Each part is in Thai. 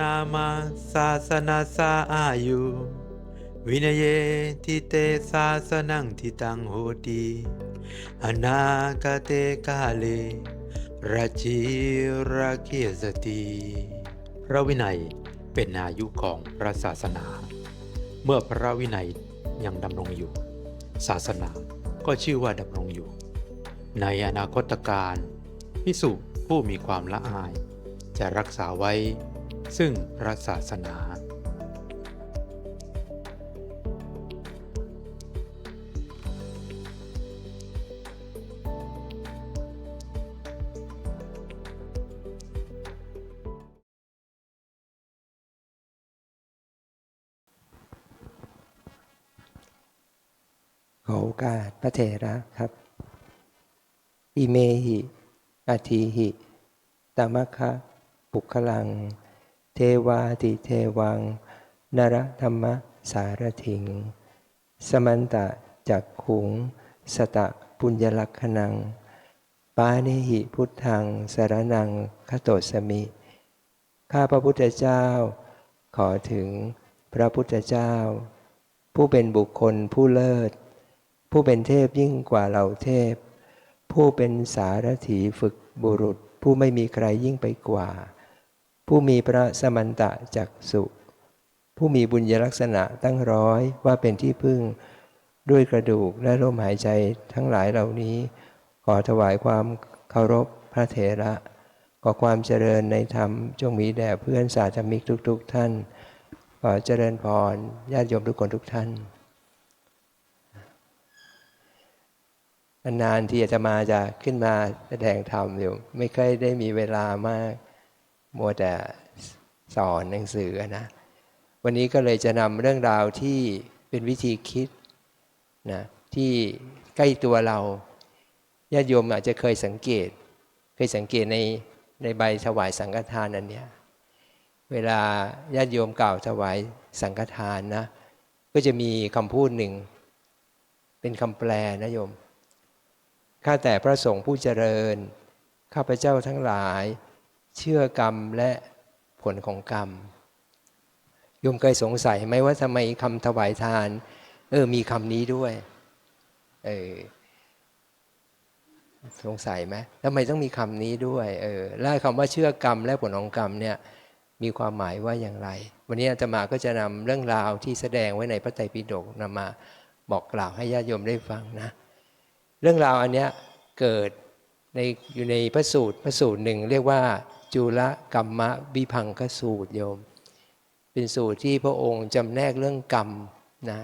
นามาศาสนาสาอายุวินัยเยทิเตศาสนังทิตังโหติอนาคเตกาเลราชิราเกียสติพระวินัยเป็นอายุของพระศาสนา เมื่อพระวินัยยังดำรงอยู่ ศาสนาก็ชื่อว่าดำรงอยู่ ในอนาคตการพิสุผู้มีความละอาย จะรักษาไว้ ซึ่งพระศาสนา ขอโอกาสพระเถระครับ อิเมหิ อาทีหิ ตามะคะปุคลัง เทวาติเทวัง นรธรรมสารถิง สมันตะจักขุง สตะปุญญลักขณัง ปาเนหิพุทธังสารนังคโตสมิ ข้าพระพุทธเจ้า ขอถึงพระพุทธเจ้า ผู้เป็นบุคคลผู้เลิศ ผู้เป็นเทพยิ่งกว่าเหล่าเทพ ผู้เป็นสารถีฝึกบุรุษ ผู้ไม่มีใครยิ่งไปกว่า ผู้มีพระสมันตะจักสุ ผู้มีบุญยลักษณะตั้งร้อยว่าเป็นที่พึ่งด้วยกระดูกและลมหายใจทั้งหลายเหล่านี้ ขอถวายความเคารพพระเถระ ขอความเจริญในธรรมจงมีแด่เพื่อนสาธมิกทุกๆท่าน ขอเจริญพรญาติโยมทุกคนทุกท่านนานๆที่จะมาจะขึ้นมาแสดงธรรมอยู่ไม่ค่อยได้มีเวลามาก มัวแต่สอนหนังสือนะ วันนี้ก็เลยจะนำเรื่องราวที่เป็นวิธีคิดนะที่ใกล้ตัวเราญาติโยมอาจจะเคยสังเกต เคยสังเกตในในใบถวายสังฆทานอันเนี้ยเวลาญาติโยมกล่าวถวายสังฆทานนะ ก็จะมีคำพูดหนึ่ง เป็นคำแปลนะโยมข้าแต่พระสงฆ์ผู้เจริญ ข้าพเจ้าทั้งหลาย เชื่อกรรมและผลของกรรมโยมเคยสงสัยไหมว่าทำไมคำถวายทาน เออมีคำนี้ด้วยเออสงสัยไหมทำไมต้องมีคำนี้ด้วยเออแล้วคำว่าเชื่อกรรมและผลของกรรมเนี่ยมีความหมายว่าอย่างไร วันนี้อาตมาก็จะนำเรื่องราวที่แสดงไว้ในพระไตรปิฎกนำมาบอกกล่าวให้ญาติโยมได้ฟังนะ เรื่องราวอันเนี้ยเกิดในอยู่ในพระสูตรพระสูตรหนึ่งเรียกว่า จุลกรรมะวิพังคสูตรโยม เป็นสูตรที่พระองค์จำแนกเรื่องกรรมนะ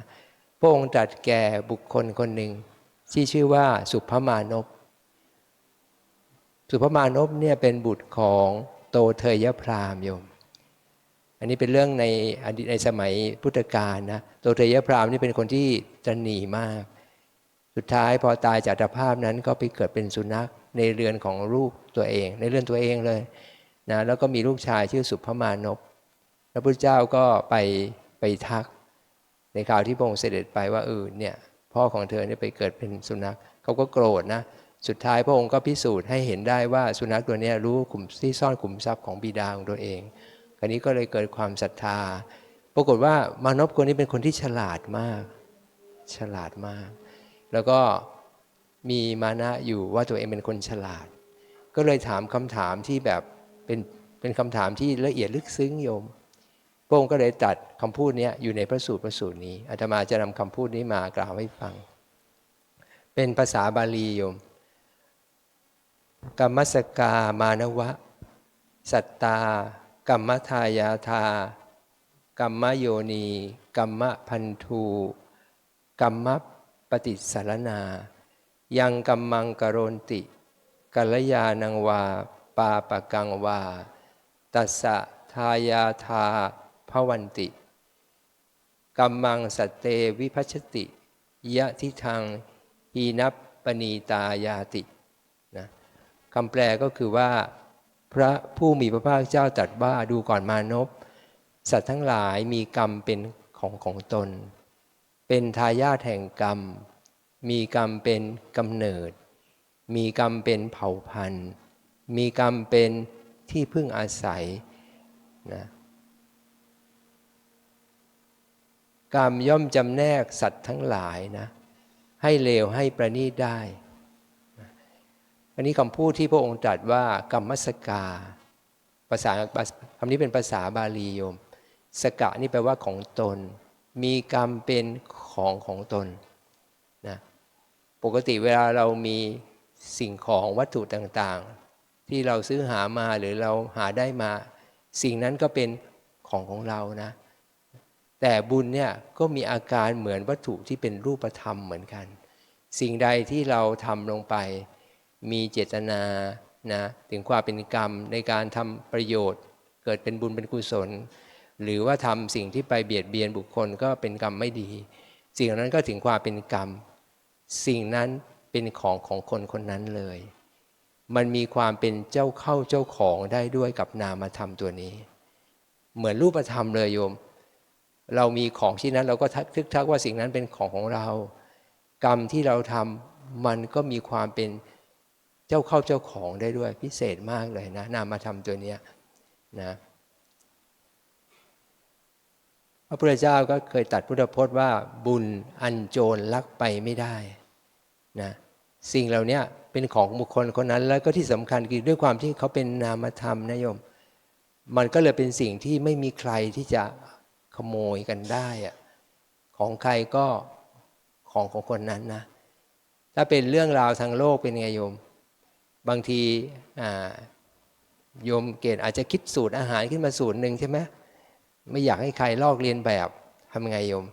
พระองค์ตรัสแก่บุคคลคนหนึ่ง ที่ชื่อว่าสุภมานพสุภมานพเนี่ยเป็นบุตรของโตเทยพรามโยม อันนี้เป็นเรื่องในอดีตในสมัยพุทธกาลนะโตเทยพรามนี่เป็นคนที่ตระหนีมาก สุดท้ายพอตายจากอัตภาพนั้นก็ไปเกิดเป็นสุนัขในเรือนของลูกตัวเอง ในเรือนตัวเองเลย นะแล้วก็มีลูกชายชื่อสุภมานพพระพุทธเจ้าก็ไปไปทัก ในข่าวที่พระองค์เสด็จไปว่าเออเนี่ยพ่อของเธอเนี่ยไปเกิดเป็นสุนัขเขาก็โกรธนะสุดท้ายพระองค์ก็พิสูจน์ให้เห็นได้ว่าสุนัขตัวนี้รู้ขุมที่ซ่อนขุมทรัพย์ของบิดาของตัวเองคราวนี้ก็เลยเกิดความศรัทธา ปรากฏว่ามานพคนนี้เป็นคนที่ฉลาดมาก ฉลาดมาก แล้วก็มีมานะอยู่ว่าตัวเองเป็นคนฉลาด ก็เลยถามคำถามที่แบบ เป็นเป็นคำถามที่ละเอียดลึกซึ้งโยมพระองค์ก็เลยตัดคำพูดนี้อยู่ในพระสูตรพระสูตรนี้อาตมาจะนำคำพูดนี้มากล่าวให้ฟัง เป็นภาษาบาลีโยมกรรมสกามานวะ สัตตากรรมทายาทากรรมโยนีกรรมพันธูกรรมปฏิสารนา ยังกัมมังกโรนติกัลยานังวา ปาปะกังวา ตัสสะทายาทาภวันติกัมมังสเตวิพัชติ ยะทิทางหีนับปณีตายาตินะคำแปลก็คือว่า พระผู้มีพระภาคเจ้าตรัสว่าดูก่อนมานพสัตว์ทั้งหลายมีกรรมเป็นของของตน เป็นทายาทแห่งกรรม มีกรรมเป็นกำเนิด มีกรรมเป็นเผ่าพันธุ์ มีกรรมเป็นที่พึ่งอาศัยนะกรรมย่อมจำแนกสัตว์ทั้งหลายนะให้เลวให้ประนีตได้ อันนี้คำพูดที่พระองค์ตรัสว่ากรรมสกาภาษาคำนี้เป็นภาษาบาลีโยม สกะนี่แปลว่าของตน มีกรรมเป็นของของตนนะปกติเวลาเรามีสิ่งของวัตถุต่าง ที่เราซื้อหามาหรือเราหาได้มา สิ่งนั้นก็เป็นของของเรานะ แต่บุญเนี่ยก็มีอาการเหมือนวัตถุที่เป็นรูปธรรมเหมือนกัน สิ่งใดที่เราทำลงไป มีเจตนานะถึงความเป็นกรรมในการทำประโยชน์ เกิดเป็นบุญเป็นกุศล หรือว่าทำสิ่งที่ไปเบียดเบียนบุคคลก็เป็นกรรมไม่ดี สิ่งนั้นก็ถึงความเป็นกรรม สิ่งนั้นเป็นของของคนคนนั้นเลย มันมีความเป็นเจ้าเข้าเจ้าของได้ด้วยกับนามธรรมตัวนี้ เหมือนรูปธรรมเลยโยม เรามีของชิ้นนั้นเราก็ทึกทักว่าสิ่งนั้นเป็นของของเรา กรรมที่เราทำมันก็มีความเป็นเจ้าเข้าเจ้าของได้ด้วยพิเศษมากเลยนะ นามธรรมตัวเนี้ยนะพระพุทธเจ้าก็เคยตัดพุทธพจน์ว่าบุญอันโจรลักไปไม่ได้นะ สิ่งเหล่านี้เป็นของบุคคลคนนั้น แล้วก็ที่สำคัญคือด้วยความที่เขาเป็นนามธรรมนะโยม มันก็เลยเป็นสิ่งที่ไม่มีใครที่จะขโมยกันได้อะของใครก็ของของคนนั้นนะ ถ้าเป็นเรื่องราวทางโลกเป็นไงโยม บางทีโยมเกตอาจจะคิดสูตรอาหารขึ้นมาสูตรหนึ่งใช่ไหมไม่อยากให้ใครลอกเรียนแบบทำไงโยม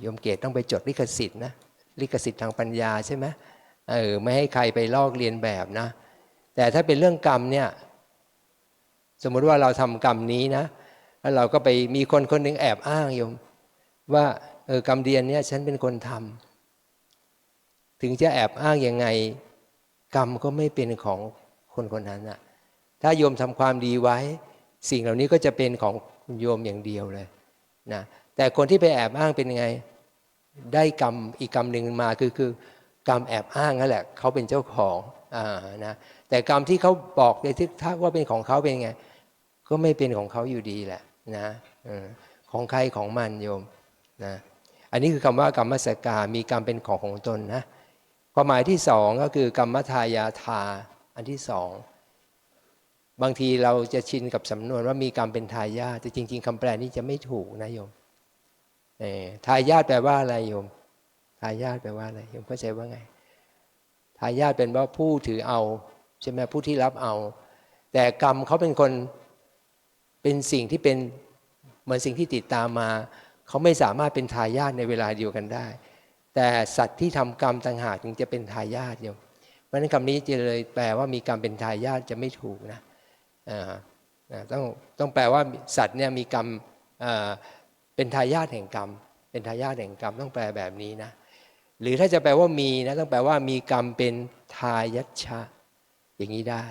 โยมเกตต้องไปจดลิขสิทธิ์นะลิขสิทธิ์ทางปัญญาใช่ไหม เออไม่ให้ใครไปลอกเรียนแบบนะ แต่ถ้าเป็นเรื่องกรรมเนี่ย สมมุติว่าเราทำกรรมนี้นะแล้วเราก็ไปมีคนคนหนึ่งแอบอ้างโยม ว่าเออกรรมเดียนเนี่ยฉันเป็นคนทำถึงจะแอบอ้างยังไง กรรมก็ไม่เป็นของคนคนนั้นอะถ้าโยมทำความดีไว้ สิ่งเหล่านี้ก็จะเป็นของโยมอย่างเดียวเลยนะแต่คนที่ไปแอบอ้างเป็นยังไง ได้กรรมอีกกรรมหนึ่งมาคือคือ กรรมแอบอ้างนั่นแหละเขาเป็นเจ้าของอ่านะแต่กรรมที่เขาบอกในทิศทางว่าเป็นของเขาเป็นไง ก็ไม่เป็นของเขาอยู่ดีแหละนะของใครของมันโยมนะอันนี้คือคำว่ากรรมสกามีกรรมเป็นของของตนนะความหมายที่สองก็คือกรรมทายาทาอันที่สองบางทีเราจะชินกับสำนวนว่ามีกรรมเป็นทายาทแต่จริง ๆคำแปลนี้จะไม่ถูกนะโยมทายาทแปลว่าอะไรโยม ทายาทแปลว่าอะไรโยมเข้าใจว่าไงทายาทเป็นว่าผู้ถือเอาใช่ไหมผู้ที่รับเอา แต่กรรมเขาเป็นคนเป็นสิ่งที่เป็นเหมือนสิ่งที่ติดตามมา เขาไม่สามารถเป็นทายาทในเวลาเดียวกันได้ แต่สัตว์ที่ทำกรรมต่างหากถึงจะเป็นทายาทโยมเพราะนั้นคำนี้จะเลยแปลว่ามีกรรมเป็นทายาทจะไม่ถูกนะต้องต้องแปลว่าสัตว์เนี่ยมีกรรมเป็นทายาทแห่งกรรม เป็นทายาทแห่งกรรมต้องแปลแบบนี้นะ หรือถ้าจะแปลว่ามีนะต้องแปลว่ามีกรรมเป็นทายัชชะ อย่างนี้ได้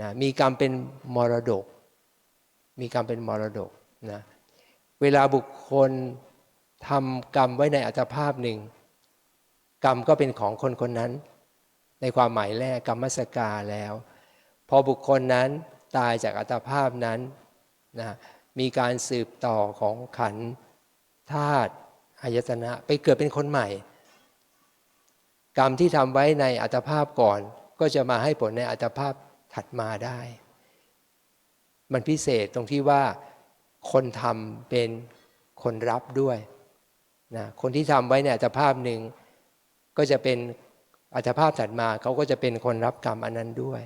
นะมีกรรมเป็นมรดก มีกรรมเป็นมรดกนะเวลาบุคคลทำกรรมไว้ในอัตภาพหนึ่ง กรรมก็เป็นของคนคนนั้น ในความหมายแรกกรรมสกาแล้ว พอบุคคลนั้นตายจากอัตภาพนั้นนะมีการสืบต่อของขันธาตุอายตนะ ไปเกิดเป็นคนใหม่ กรรมที่ทำไว้ในอัตภาพก่อน ก็จะมาให้ผลในอัตภาพถัดมาได้ มันพิเศษตรงที่ว่า คนทำเป็นคนรับด้วยนะคนที่ทำไว้ในอัตภาพหนึ่ง ก็จะเป็นอัตภาพถัดมาเขาก็จะเป็นคนรับกรรมอันนั้นด้วย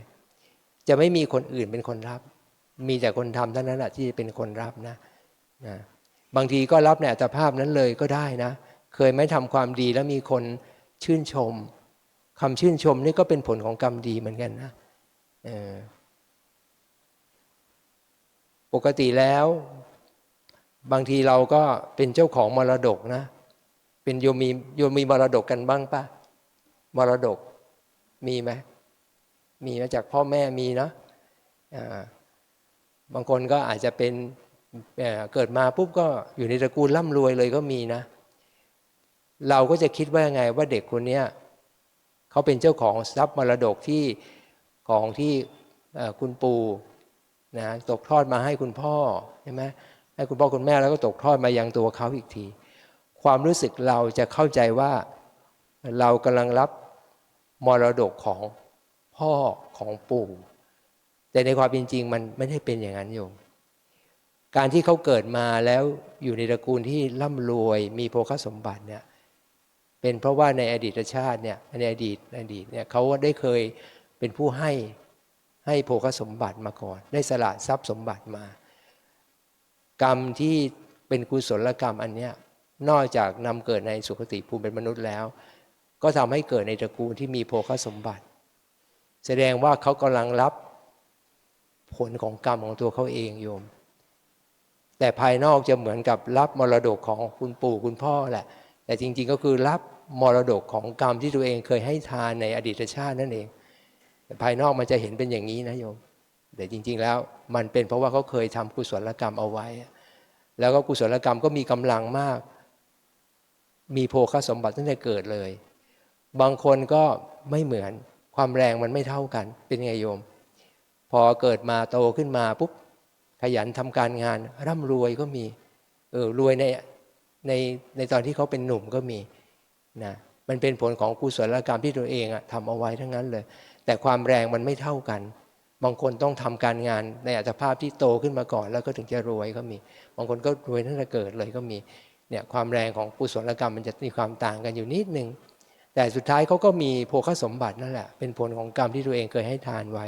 จะไม่มีคนอื่นเป็นคนรับ มีแต่คนทำเท่านั้นแหละที่จะเป็นคนรับนะนะบางทีก็รับในอัตภาพนั้นเลยก็ได้นะ เคยไม่ทำความดีแล้วมีคน ชื่นชมคำชื่นชมนี่ก็เป็นผลของกรรมดีเหมือนกันนะปกติแล้ว บางทีเราก็เป็นเจ้าของมรดกนะ เป็นโยมีโยมีมรดกกันบ้างปะมรดกมีไหมมีมาจากพ่อแม่มีเนาะบางคนก็อาจจะเป็นเกิดมาปุ๊บก็อยู่ในตระกูลร่ำรวยเลยก็มีนะ เราก็จะคิดว่าไงว่าเด็กคนนี้เขาเป็นเจ้าของทรัพย์มรดกที่ของที่คุณปู่นะตกทอดมาให้คุณพ่อใช่ไหมใให้คุณพ่อคุณแม่แล้วก็ตกทอดมายังตัวเขาอีกที ความรู้สึกเราจะเข้าใจว่าเรากำลังรับมรดกของพ่อของปู่ แต่ในความเป็นจริงมันไม่ได้เป็นอย่างนั้นโยมการที่เขาเกิดมาแล้วอยู่ในตระกูลที่ร่ำรวยมีโภคสมบัติเนี่ย เป็นเพราะว่าในอดีตชาติเนี่ยในอดีตในอดีตเนี่ยเขาได้เคยเป็นผู้ให้ให้โภคสมบัติมาก่อน ได้สละทรัพย์สมบัติมา กรรมที่เป็นกุศลกรรมอันเนี้ยนอกจากนำเกิดในสุคติภูมิเป็นมนุษย์แล้ว ก็ทำให้เกิดในตระกูลที่มีโภคสมบัติ แสดงว่าเขากำลังรับผลของกรรมของตัวเขาเองโยม แต่ภายนอกจะเหมือนกับรับมรดกของคุณปู่คุณพ่อแหละ แต่จริง ๆ ก็คือรับมรดกของกรรมที่ตัวเองเคยให้ทานในอดีตชาตินั่นเอง ภายนอกมันจะเห็นเป็นอย่างนี้นะโยม แต่จริง ๆ แล้วมันเป็นเพราะว่าเขาเคยทำกุศลกรรมเอาไว้ แล้วก็กุศลกรรมก็มีกำลังมาก มีโภคสมบัติตั้งแต่เกิดเลย บางคนก็ไม่เหมือนความแรงมันไม่เท่ากัน เป็นไงโยม พอเกิดมาโตขึ้นมาปุ๊บขยันทำการงานร่ำรวยก็มีเออรวยใน ในในตอนที่เขาเป็นหนุ่มก็มีนะมันเป็นผลของกุศลกรรมที่ตัวเองอะทำเอาไว้ทั้งนั้นเลย แต่ความแรงมันไม่เท่ากัน บางคนต้องทำการงานในอัตภาพที่โตขึ้นมาก่อน แล้วก็ถึงจะรวยก็มี บางคนก็รวยตั้งแต่เกิดเลยก็มีเนี่ยความแรงของกุศลกรรมมันจะมีความต่างกันอยู่นิดนึงแต่สุดท้ายเขาก็มีโภคสมบัตินั่นแหละ เป็นผลของกรรมที่ตัวเองเคยให้ทานไว้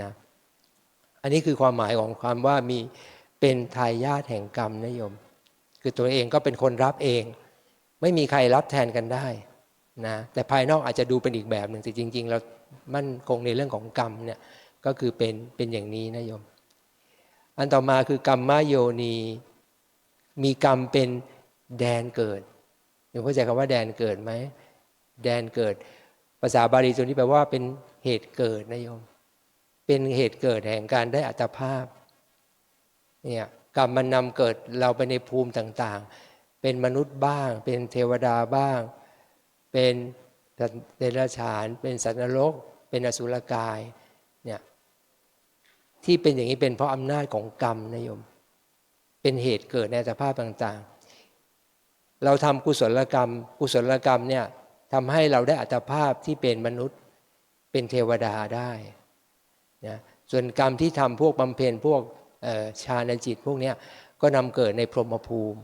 นะอันนี้คือความหมายของความว่ามีเป็นทายาทแห่งกรรมนะโยม คือตัวเองก็เป็นคนรับเอง ไม่มีใครรับแทนกันได้นะแต่ภายนอกอาจจะดูเป็นอีกแบบหนึ่งแต่จริง ๆ เรามั่นคงในเรื่องของกรรมเนี่ยก็คือเป็นเป็นอย่างนี้นะโยม อันต่อมาคือกรรมมาโยนีมีกรรมเป็นแดนเกิดโยมเข้าใจคำว่าแดนเกิดไหมแดนเกิด ภาษาบาลีตัวนี้แปลว่าเป็นเหตุเกิดนะโยม เป็นเหตุเกิดแห่งการได้อัตภาพเนี่ย กรรมมันนำเกิดเราไปในภูมิต่างๆ เป็นมนุษย์บ้าง เป็นเทวดาบ้าง เป็นเดรัจฉาน เป็นสัตว์นรก เป็นอสุรกายเนี่ยที่เป็นอย่างนี้เป็นเพราะอำนาจของกรรมนะโยม เป็นเหตุเกิดในอัตภาพต่างๆ เราทำกุศลกรรม กุศลกรรมเนี่ยทำให้เราได้อัตภาพที่เป็นมนุษย์ เป็นเทวดาได้นะส่วนกรรมที่ทำพวกบำเพ็ญพวก ฌานจิตพวกนี้ก็นำเกิดในพรหมภูมิ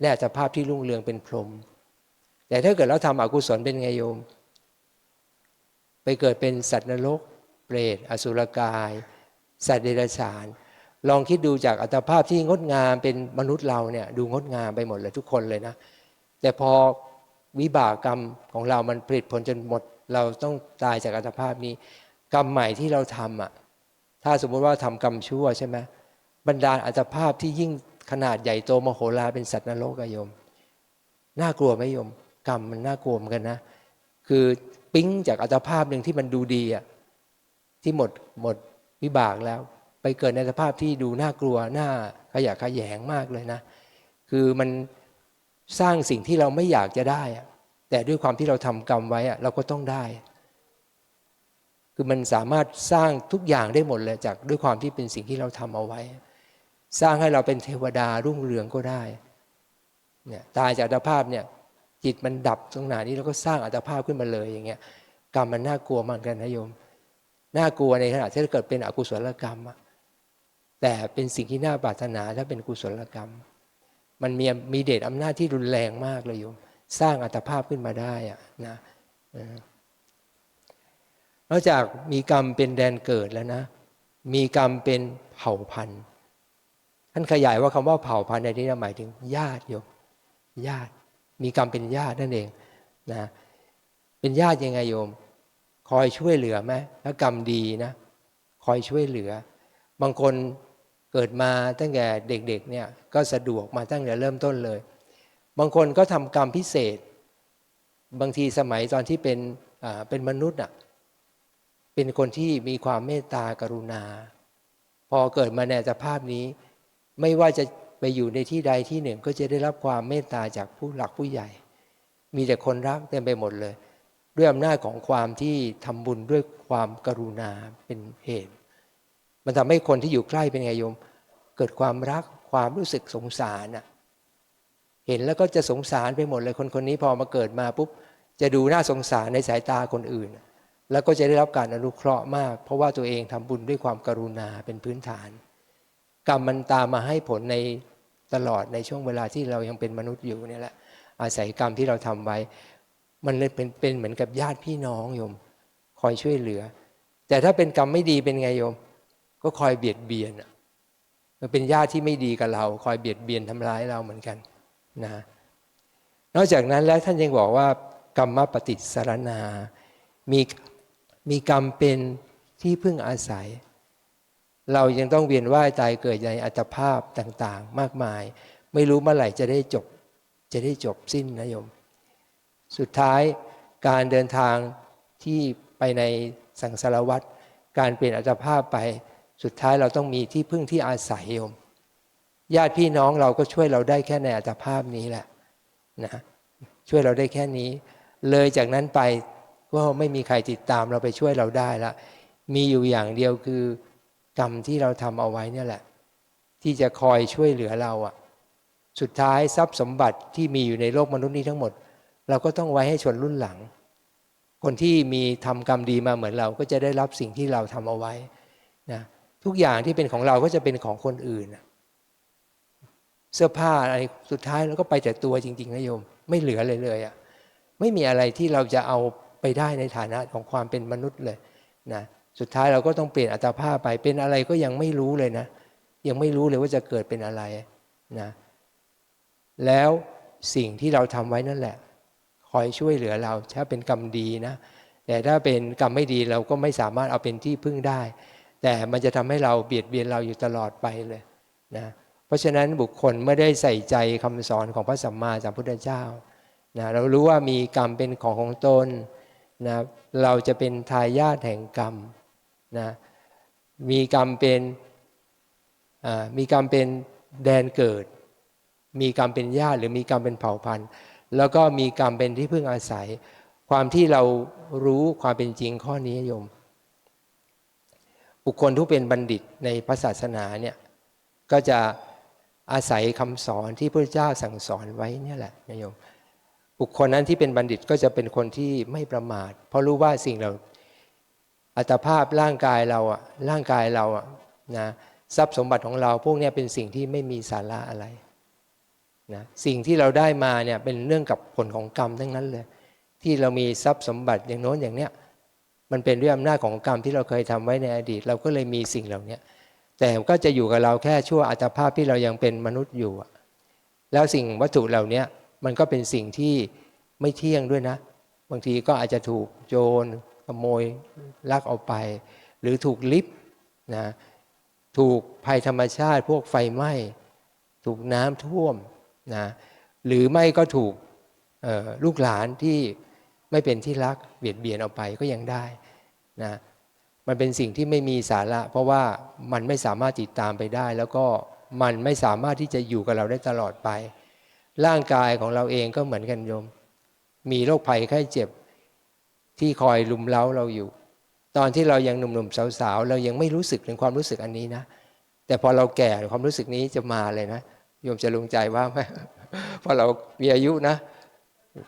และอัตภาพที่รุ่งเรืองเป็นพรหมแต่ถ้าเกิดเราทำอกุศลเป็นไงโยม ไปเกิดเป็นสัตว์นรก เปรตอสุรกาย สัตว์เดรัจฉาน ลองคิดดูจากอัตภาพที่งดงามเป็นมนุษย์เราเนี่ยดูงดงามไปหมดเลยทุกคนเลยนะ แต่พอวิบากกรรมของเรามันผลิตผลจนหมด เราต้องตายจากอัตภาพนี้ กรรมใหม่ที่เราทำอะถ้าสมมติว่าทำกรรมชั่วใช่ไหม บรรดาอัตภาพที่ยิ่งขนาดใหญ่โตมโหฬารเป็นสัตว์นรกอะโยม น่ากลัวไหมโยม กรรมมันน่ากลัวเหมือนกันนะ คือปิ๊งจากอัตภาพหนึ่งที่มันดูดีอะที่หมดหมดวิบากแล้ว ไปเกิดในสภาพที่ดูน่ากลัวน่าขยะขยงมากเลยนะ คือมันสร้างสิ่งที่เราไม่อยากจะได้อะแต่ด้วยความที่เราทำกรรมไว้อะเราก็ต้องได้ คือมันสามารถสร้างทุกอย่างได้หมดเลยจากด้วยความที่เป็นสิ่งที่เราทำเอาไว้ สร้างให้เราเป็นเทวดารุ่งเรืองก็ได้เนี่ยตายจากอัตภาพเนี่ยจิตมันดับตรงไหนนี้เราก็สร้างอัตภาพขึ้นมาเลยอย่างเงี้ยกรรมมันน่ากลัวมากกันนะโยมน่ากลัวในขณะที่เกิดเป็นอกุศลกรรมแต่เป็นสิ่งที่น่าปรารถนาถ้าเป็นกุศลกรรม มันมีมีเดชอำนาจที่รุนแรงมากเลยโยมสร้างอัตภาพขึ้นมาได้อะนะนอกจากมีกรรมเป็นแดนเกิดแล้วนะ มีกรรมเป็นเผ่าพันธุ์ ท่านขยายว่าคำว่าเผ่าพันธุ์ในที่นี้หมายถึง ญาติโยมญาติ มีกรรมเป็นญาตินั่นเองนะเป็นญาติยังไงโยม คอยช่วยเหลือไหมถ้ากรรมดีนะคอยช่วยเหลือ บางคนเกิดมาตั้งแต่เด็กๆเนี่ยก็สะดวกมาตั้งแต่เริ่มต้นเลย บางคนก็ทำกรรมพิเศษ บางทีสมัยตอนที่เป็นเป็นมนุษย์อะเป็นคนที่มีความเมตตากรุณา พอเกิดมาในสภาพนี้ ไม่ว่าจะไปอยู่ในที่ใดที่หนึ่งก็จะได้รับความเมตตาจากผู้หลักผู้ใหญ่ มีแต่คนรักเต็มไปหมดเลย ด้วยอำนาจของความที่ทำบุญด้วยความกรุณาเป็นเหตุ มันทำให้คนที่อยู่ใกล้เป็นไงโยม เกิดความรักความรู้สึกสงสารน่ะเห็นแล้วก็จะสงสารไปหมดเลยคนคนนี้พอมาเกิดมาปุ๊บจะดูน่าสงสารในสายตาคนอื่น แล้วก็จะได้รับการอนุเคราะห์มาก เพราะว่าตัวเองทำบุญด้วยความกรุณาเป็นพื้นฐาน กรรมมันตามมาให้ผลในตลอดในช่วงเวลาที่เรายังเป็นมนุษย์อยู่เนี่ยแหละ อาศัยกรรมที่เราทำไว้ มันเลยเป็นเป็นเหมือนกับญาติพี่น้องโยม คอยช่วยเหลือ แต่ถ้าเป็นกรรมไม่ดีเป็นไงโยม ก็คอยเบียดเบียนมันเป็นญาติที่ไม่ดีกับเรา คอยเบียดเบียนทำร้ายเราเหมือนกันนะนอกจากนั้นแล้วท่านยังบอกว่ากรรมปฏิสารนา มีมีกรรมเป็นที่พึ่งอาศัย เรายังต้องเวียนว่ายตายเกิดในอัตภาพต่างๆ มากมาย ไม่รู้เมื่อไหร่จะได้จบ จะได้จบสิ้นนะโยม สุดท้ายการเดินทางที่ไปในสังสารวัฏการเปลี่ยนอัตภาพไป สุดท้ายเราต้องมีที่พึ่งที่อาศัยโยม ญาติพี่น้องเราก็ช่วยเราได้แค่ในอัตภาพนี้แหละนะช่วยเราได้แค่นี้ เลยจากนั้นไปก็ไม่มีใครติดตามเราไปช่วยเราได้ละมีอยู่อย่างเดียวคือ กรรมที่เราทำเอาไว้เนี่ยแหละ ที่จะคอยช่วยเหลือเราอะสุดท้ายทรัพย์สมบัติที่มีอยู่ในโลกมนุษย์นี้ทั้งหมด เราก็ต้องไว้ให้ชนรุ่นหลัง คนที่มีทำกรรมดีมาเหมือนเราก็จะได้รับสิ่งที่เราทำเอาไว้นะทุกอย่างที่เป็นของเราก็จะเป็นของคนอื่น เสื้อผ้าอะไรสุดท้ายเราก็ไปแต่ตัวจริงๆนะโยม ไม่เหลือเลยเลยอะ่ะไม่มีอะไรที่เราจะเอาไปได้ในฐานะของความเป็นมนุษย์เลยนะ สุดท้ายเราก็ต้องเปลี่ยนอัตภาพไปเป็นอะไรก็ยังไม่รู้เลยนะ ยังไม่รู้เลยว่าจะเกิดเป็นอะไรนะแล้วสิ่งที่เราทำไว้นั่นแหละ คอยช่วยเหลือเราถ้าเป็นกรรมดีนะแต่ถ้าเป็นกรรมไม่ดีเราก็ไม่สามารถเอาเป็นที่พึ่งได้ แต่มันจะทำให้เราเบียดเบียนเราอยู่ตลอดไปเลยนะเพราะฉะนั้นบุคคลไม่ได้ใส่ใจคำสอนของพระสัมมาสัมพุทธเจ้านะเรารู้ว่ามีกรรมเป็นของของตนนะเราจะเป็นทายาทแห่งกรรม นะมีกรรมเป็นมีกรรมเป็นแดนเกิด มีกรรมเป็นญาติหรือมีกรรมเป็นเผ่าพันธุ์ แล้วก็มีกรรมเป็นที่พึ่งอาศัย ความที่เรารู้ความเป็นจริงข้อนี้โยม บุคคลที่เป็นบัณฑิตในพระศาสนาเนี่ยก็จะอาศัยคำสอนที่พระเจ้าสั่งสอนไว้เนี่ยแหละโยม บุคคลนั้นที่เป็นบัณฑิตก็จะเป็นคนที่ไม่ประมาท เพราะรู้ว่าสิ่งเรา อัตภาพร่างกายเราอะร่างกายเราอะนะทรัพย์สมบัติของเราพวกนี้เป็นสิ่งที่ไม่มีสาระอะไรนะสิ่งที่เราได้มาเนี่ยเป็นเรื่องกับผลของกรรมทั้งนั้นเลย ที่เรามีทรัพย์สมบัติอย่างโน้นอย่างเนี้ยมันเป็นด้วยอำนาจของกรรมที่เราเคยทำไว้ในอดีต เราก็เลยมีสิ่งเหล่านี้แต่ก็จะอยู่กับเราแค่ชั่วอัตภาพที่เรายังเป็นมนุษย์อยู่ แล้วสิ่งวัตถุเหล่านี้มันก็เป็นสิ่งที่ไม่เที่ยงด้วยนะ บางทีก็อาจจะถูกโจร โมยลักเอาไป หรือถูกลิฟนะถูกภัยธรรมชาติพวกไฟไหม้ ถูกน้ำท่วมนะหรือไม่ก็ถูกลูกหลานที่ไม่เป็นที่รักเบียดเบียนเอาไปก็ยังได้นะมันเป็นสิ่งที่ไม่มีสาระ เพราะว่ามันไม่สามารถติดตามไปได้ แล้วก็มันไม่สามารถที่จะอยู่กับเราได้ตลอดไป ร่างกายของเราเองก็เหมือนกันโยม มีโรคภัยไข้เจ็บ ที่คอยลุมเล้าเราอยู่ ตอนที่เรายังหนุ่มๆสาวๆเรายังไม่รู้สึกถึงความรู้สึกอันนี้นะ แต่พอเราแก่ความรู้สึกนี้จะมาเลยนะโยมจะลงใจว่าไหมพอเรามีอายุนะ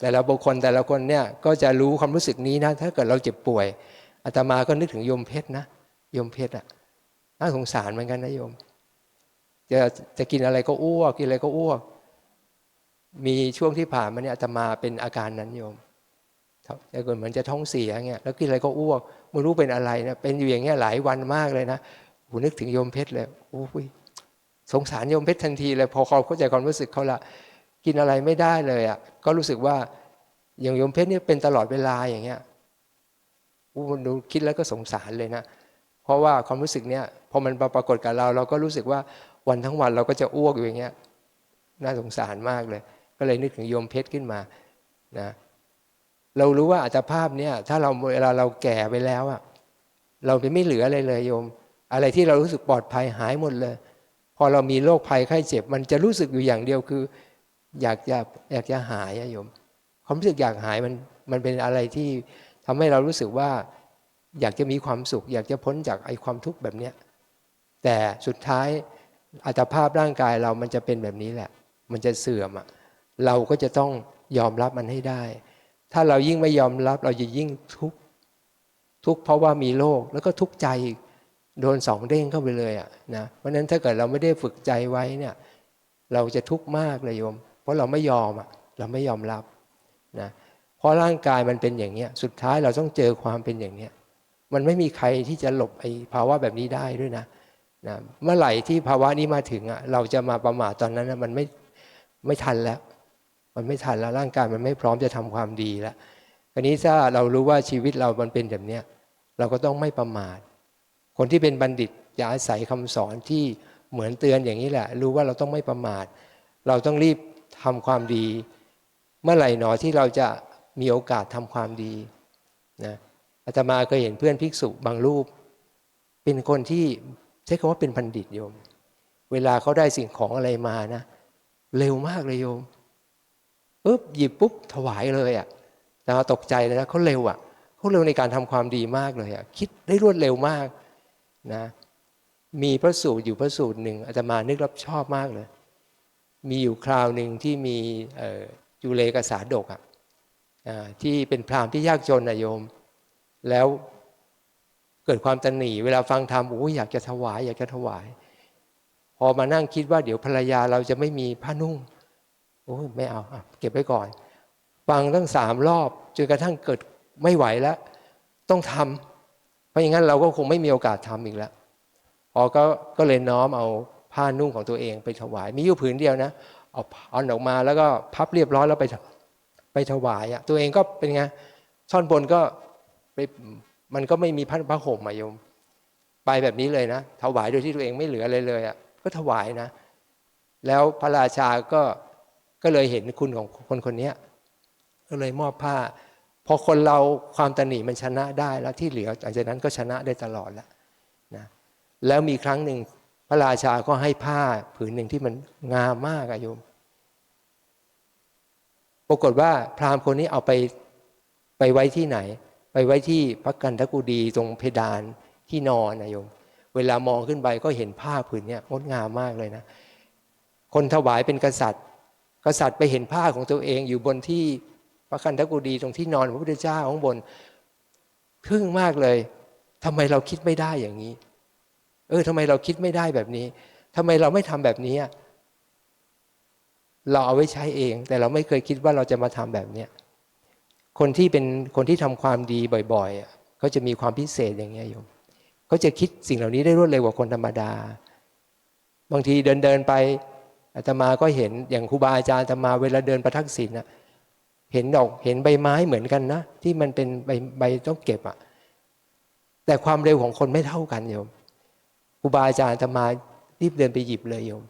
แต่ละบุคคลแต่ละคนเนี่ยก็จะรู้ความรู้สึกนี้นะ ถ้าเกิดเราเจ็บป่วยอาตมาก็นึกถึงโยมเพชรนะโยมเพชรอะน่าสงสารเหมือนกันนะโยม จะจะกินอะไรก็อ้วกกินอะไรก็อ้วก มีช่วงที่ผ่านมาเนี่ยอาตมาเป็นอาการนั้นโยม แต่ก่อนเหมือนจะท้องเสียเงี้ยแล้วกินอะไรก็อ้วกไม่รู้เป็นอะไรนะเป็นอยู่อย่างเงี้ยหลายวันมากเลยนะหูนึกถึงโยมเพชรเลยโอ้ยสงสารโยมเพชรทันทีเลยพอเขาเข้าใจความรู้สึกเขาละกินอะไรไม่ได้เลยอะก็รู้สึกว่าอย่างโยมเพชรเนี่ยเป็นตลอดเวลาอย่างเงี้ยอู้มันดูคิดแล้วก็สงสารเลยนะเพราะว่าความรู้สึกเนี้ยพอมันปรากฏกับเรา เราก็รู้สึกว่าวันทั้งวันเราก็จะอ้วกอยู่อย่างเงี้ยน่าสงสารมากเลย ก็เลยนึกถึงโยมเพชรขึ้นมานะ เรารู้ว่าอัตภาพเนี้ยถ้าเราเวลาเราแก่ไปแล้วอะเราจะไม่เหลืออะไรเลยโยม อะไรที่เรารู้สึกปลอดภัยหายหมดเลย พอเรามีโรคภัยไข้เจ็บ มันจะรู้สึกอยู่อย่างเดียวคือ อยากจะอยากจะหายอะโยม ความรู้สึกอยากหายมันมันเป็นอะไรที่ทำให้เรารู้สึกว่า อยากจะมีความสุข อยากจะพ้นจากไอ้ความทุกข์แบบเนี้ยแต่สุดท้ายอัตภาพร่างกายเรามันจะเป็นแบบนี้แหละ มันจะเสื่อมอะเราก็จะต้องยอมรับมันให้ได้ ถ้าเรายิ่งไม่ยอมรับเราจะยิ่งทุกข์ทุกข์เพราะว่ามีโรคแล้วก็ทุกข์ใจอีกโดนสองเด้งเข้าไปเลยอะนะเพราะนั้นถ้าเกิดเราไม่ได้ฝึกใจไว้เนี่ย เราจะทุกข์มากเลยโยม เพราะเราไม่ยอมอะเราไม่ยอมรับนะเพราะร่างกายมันเป็นอย่างเนี้ยสุดท้ายเราต้องเจอความเป็นอย่างเนี้ยมันไม่มีใครที่จะหลบไอ้ภาวะแบบนี้ได้ด้วยนะนะเมื่อไหร่ที่ภาวะนี้มาถึงอะเราจะมาประมาทตอนนั้นนะมันไม่ไม่ทันแล้ว มันไม่ทันแล้วร่างกายมันไม่พร้อมจะทำความดีแล้วคราวนี้ถ้าเรารู้ว่าชีวิตเรามันเป็นแบบเนี้ยเราก็ต้องไม่ประมาท คนที่เป็นบัณฑิตอย่าอาศัยคำสอนที่เหมือนเตือนอย่างนี้แหละ รู้ว่าเราต้องไม่ประมาท เราต้องรีบทำความดี เมื่อไหร่หนอที่เราจะมีโอกาสทำความดีนะอาตมาเคยเห็นเพื่อนภิกษุบางรูป เป็นคนที่ใช้คำว่าเป็นบัณฑิตโยม เวลาเขาได้สิ่งของอะไรมานะ เร็วมากเลยโยม ปุ๊บหยิบปุ๊บถวายเลยอะ่ะแต่เราตกใจเลยนะเขาเร็วอะ่ะเขาเร็วในการทำความดีมากเลยอะ่ะคิดได้รวดเร็วมากนะ มีพระสูตรอยู่พระสูตรหนึ่งอาตมานึกรับชอบมากเลย มีอยู่คราวหนึ่งที่มีจุเลกษาดกอะที่เป็นพราหมณ์ที่ยากจนนะโยม แล้วเกิดความตนหนีเวลาฟังธรรมโอ้ยอยากจะถวาย อยากจะถวาย พอมานั่งคิดว่าเดี๋ยวภรรยาเราจะไม่มีผ้านุ่ง โอ้ยไม่เอาเก็บไว้ก่อน ฟังตั้งสามรอบจนกระทั่งเกิดไม่ไหวแล้ว ต้องทำเพราะอย่างนั้นเราก็คงไม่มีโอกาสทำอีกแล้วพอก็ก็เลยน้อมเอาผ้านุ่งของตัวเองไปถวาย มีอยู่ผืนเดียวนะเอาเอาออกมาแล้วก็พับเรียบร้อยแล้วไปไปถวายอะตัวเองก็เป็นไงท่อนบนก็ไปมันก็ไม่มีผ้าผ้าห่มมาโยม ไปแบบนี้เลยนะ ถวายโดยที่ตัวเองไม่เหลืออะไรเลยอะก็ถวายนะ แล้วพระราชาก็ ก็เลยเห็นคุณของคนคนนี้ก็เลยมอบผ้า พอคนเราความตนีมันชนะได้แล้วที่เหลือหลังจากนั้นก็ชนะได้ตลอดแล้วนะแล้วมีครั้งหนึ่งพระราชาก็ให้ผ้าผืนหนึ่งที่มันงามมากอะโยม ปรากฏว่าพราหมณ์คนนี้เอาไปไปไว้ที่ไหน ไปไว้ที่พระกันทกุดีตรงเพดานที่นอนนะโยม เวลามองขึ้นไปก็เห็นผ้าผืนนี้งดงามมากเลยนะ คนถวายเป็นกษัตริย์ กษัตริย์ไปเห็นผ้าของตัวเองอยู่บนที่พระกันทกุดีตรงที่นอนพระพุทธเจ้าข้างบนทึ่งมากเลยทำไมเราคิดไม่ได้อย่างนี้ เออทำไมเราคิดไม่ได้แบบนี้ทำไมเราไม่ทำแบบนี้เราเอาไว้ใช้เอง แต่เราไม่เคยคิดว่าเราจะมาทำแบบเนี้ยคนที่เป็นคนที่ทำความดีบ่อยๆเขาจะมีความพิเศษอย่างเงี้ยโยมเขาจะคิดสิ่งเหล่านี้ได้รวดเร็วกว่าคนธรรมดา บางทีเดินเดินไป อาตมาก็เห็นอย่างครูบาอาจารย์อาตมาเวลาเดินประทักษิณนะเห็นดอกเห็นใบไม้เหมือนกันนะ ที่มันเป็นใบใบต้องเก็บอะแต่ความเร็วของคนไม่เท่ากันโยมครูบาอาจารย์อาตมารีบเดินไปหยิบเลยโยม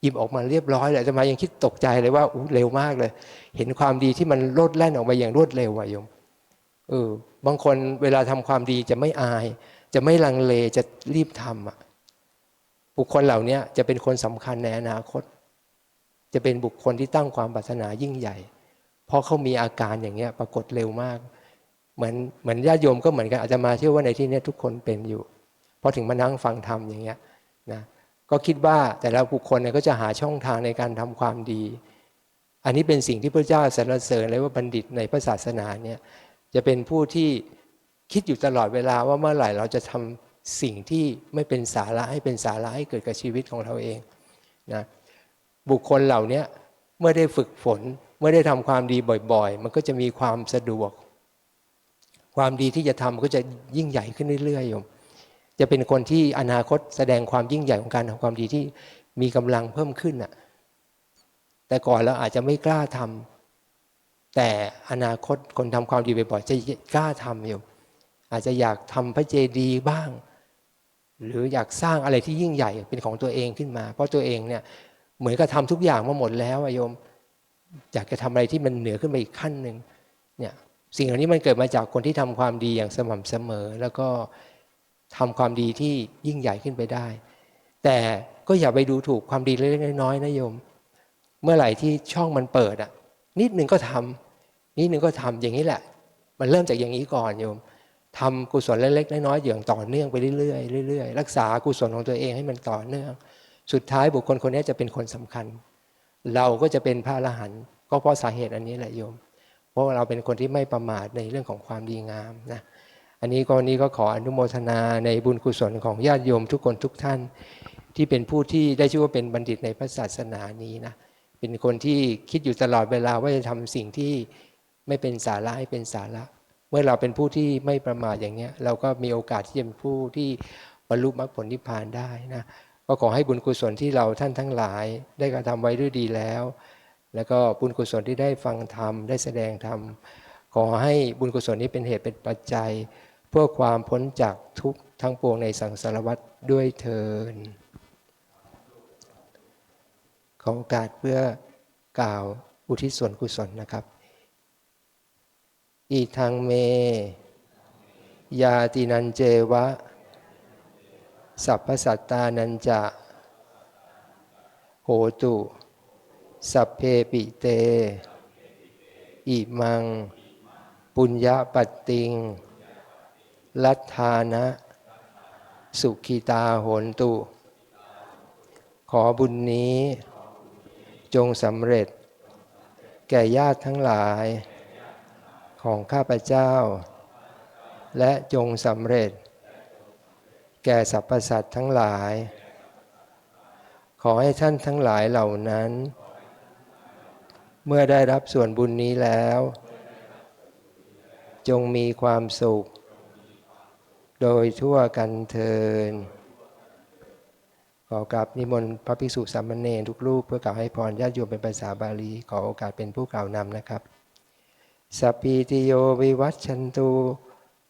หยิบออกมาเรียบร้อยเลยจะมายังคิดตกใจเลยว่าอู้เร็วมากเลย เห็นความดีที่มันโลดแล่นออกมาอย่างรวดเร็วอะโยมเออบางคนเวลาทำความดีจะไม่อาย จะไม่ลังเลจะรีบทำอะ บุคคลเหล่านี้จะเป็นคนสำคัญในอนาคต จะเป็นบุคคลที่ตั้งความปรารถนายิ่งใหญ่ เพราะเขามีอาการอย่างเงี้ยปรากฏเร็วมาก เหมือนเหมือนญาติโยมก็เหมือนกันอาจจะมาเชื่อว่าในที่นี้ทุกคนเป็นอยู่พอถึงมานั่งฟังธรรมอย่างเงี้ยนะก็คิดว่าแต่ละบุคคลเนี่ยก็จะหาช่องทางในการทำความดี อันนี้เป็นสิ่งที่พระเจ้าสรรเสริญเลยว่าบัณฑิตในพระศาสนาเนี่ยจะเป็นผู้ที่คิดอยู่ตลอดเวลาว่าเมื่อไหร่เราจะทำ สิ่งที่ไม่เป็นสาระให้เป็นสาระให้เกิดกับชีวิตของเราเองนะบุคคลเหล่านี้เมื่อได้ฝึกฝนเมื่อได้ทำความดีบ่อย ๆ มันก็จะมีความสะดวก ความดีที่จะทำก็จะยิ่งใหญ่ขึ้นเรื่อยๆโยมจะเป็นคนที่อนาคตแสดงความยิ่งใหญ่ของการทำความดีที่มีกำลังเพิ่มขึ้นน่ะแต่ก่อนเราอาจจะไม่กล้าทำแต่อนาคตคนทำความดีบ่อยๆจะกล้าทำอยู่ อาจจะอยากทำพระเจดีย์บ้าง หรืออยากสร้างอะไรที่ยิ่งใหญ่เป็นของตัวเองขึ้นมา เพราะตัวเองเนี่ยเหมือนกับทำทุกอย่างมาหมดแล้วโยม อยากจะทำอะไรที่มันเหนือขึ้นไปอีกขั้นหนึ่งเนี่ยสิ่งเหล่านี้มันเกิดมาจากคนที่ทำความดีอย่างสม่ำเสมอ แล้วก็ทำความดีที่ยิ่งใหญ่ขึ้นไปได้ แต่ก็อย่าไปดูถูกความดีเล็กๆน้อยๆนะโยม เมื่อไหร่ที่ช่องมันเปิดอะนิดหนึ่งก็ทำนิดหนึ่งก็ทำอย่างนี้แหละ มันเริ่มจากอย่างนี้ก่อนโยม ทำกุศลเล็กๆน้อยๆอย่างต่อเนื่องไปเรื่อยๆเรื่อยๆรักษากุศลของตัวเองให้มันต่อเนื่อง สุดท้ายบุคคลคนนี้จะเป็นคนสำคัญ เราก็จะเป็นพระอรหันต์ก็เพราะสาเหตุอันนี้แหละโยม เพราะเราเป็นคนที่ไม่ประมาทในเรื่องของความดีงามนะอันนี้ก็วันนี้ก็ขออนุโมทนาในบุญกุศลของญาติโยมทุกคนทุกท่าน ที่เป็นผู้ที่ได้ชื่อว่าเป็นบัณฑิตในพระศาสนานี้นะเป็นคนที่คิดอยู่ตลอดเวลาว่าจะทำสิ่งที่ไม่เป็นสาระให้เป็นสาระ มื่อเราเป็นผู้ที่ไม่ประมาทอย่างเนี้ย เราก็มีโอกาสที่จะเป็นผู้ที่บรรลุมรรคผลนิพพานได้นะก็ขอให้บุญกุศลที่เราท่านทั้งหลาย ได้กระทำไว้ด้วยดีแล้ว แล้วก็บุญกุศลที่ได้ฟังธรรมได้แสดงธรรมขอให้บุญกุศลนี้เป็นเหตุเป็นปัจจัย เพื่อความพ้นจากทุกข์ทั้งปวงในสังสารวัฏด้วยเทินขอโอกาสเพื่อกล่าวอุทิศส่วนกุศลนะครับ อีทางเม ยาตินันเจวะ สัพพสัตตานันจะโหตุ สัพเพปิเต อิมัง ปุญญาปัตติง ลัทธานะ สุขิตาโหนตุ ขอบุญนี้ จงสำเร็จ แก่ญาติทั้งหลาย ของข้าพเจ้า และจงสำเร็จ แก่สรรพสัตว์ทั้งหลาย ขอให้ท่านทั้งหลายเหล่านั้น เมื่อได้รับส่วนบุญนี้แล้ว จงมีความสุข โดยทั่วกันเทินขอกราบนิมนต์พระภิกษุสามเณรทุกรูปเพื่อกล่าวให้พรญาติโยมเป็นภาษาบาลี ขอโอกาสเป็นผู้กล่าวนำนะครับ สัพพิติโยวิวัชชันตุ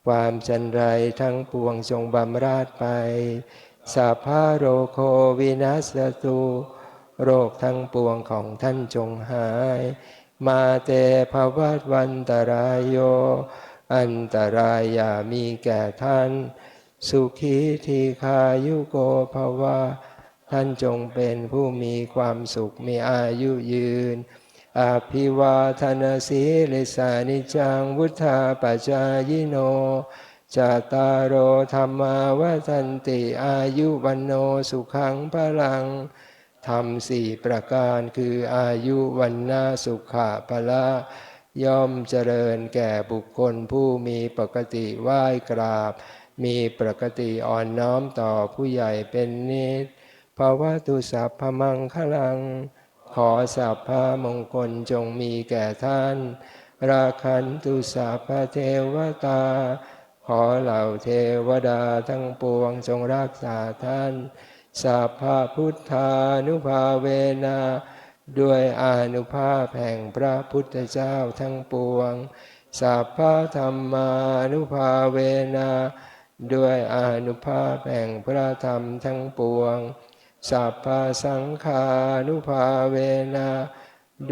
ความจันไรทั้งปวงจงบำราดไปสัพพะโรโควินัสตุโรคทั้งปวงของท่านจงหาย มาเตภวัตวันตรายโย อันตรายอย่ามีแก่ท่าน สุขีทีคายุโกภวะท่านจงเป็นผู้มีความสุขมีอายุยืน อภิวาทนาสีลิสานิจังวุธาปจายโนจาตารโอธรรมาวันติอายุวันโนสุขังพลังธรรมสี่ประการคืออายุวันนาสุขะพละย่อมเจริญแก่บุคคลผู้มีปกติไหว้กราบ มีปกติอ่อนน้อมต่อผู้ใหญ่เป็นนิดภาวะตุสัพพมังคลัง ขอสัพพะมงคลจงมีแก่ท่าน ราคันตุสัพพะเทวตา ขอเหล่าเทวดาทั้งปวงจงรักษาท่านสัพพะพุทธานุภาเวนะด้วยอนุภาพแห่งพระพุทธเจ้าทั้งปวงสัพพะธรรมานุภาเวนะด้วยอนุภาพแห่งพระธรรมทั้งปวง สัพพะสังฆานุภาเวนะ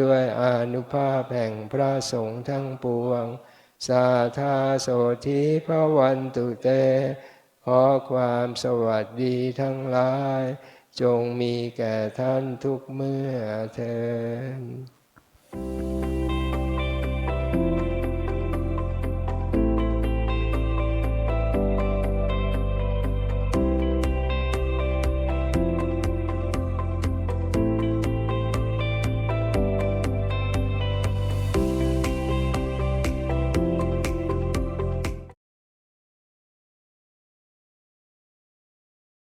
ด้วยอนุภาพแห่งพระสงฆ์ทั้งปวง สาธาโสธิพระวันตุเต ขอความสวัสดีทั้งหลาย จงมีแก่ท่านทุกเมื่อเทิน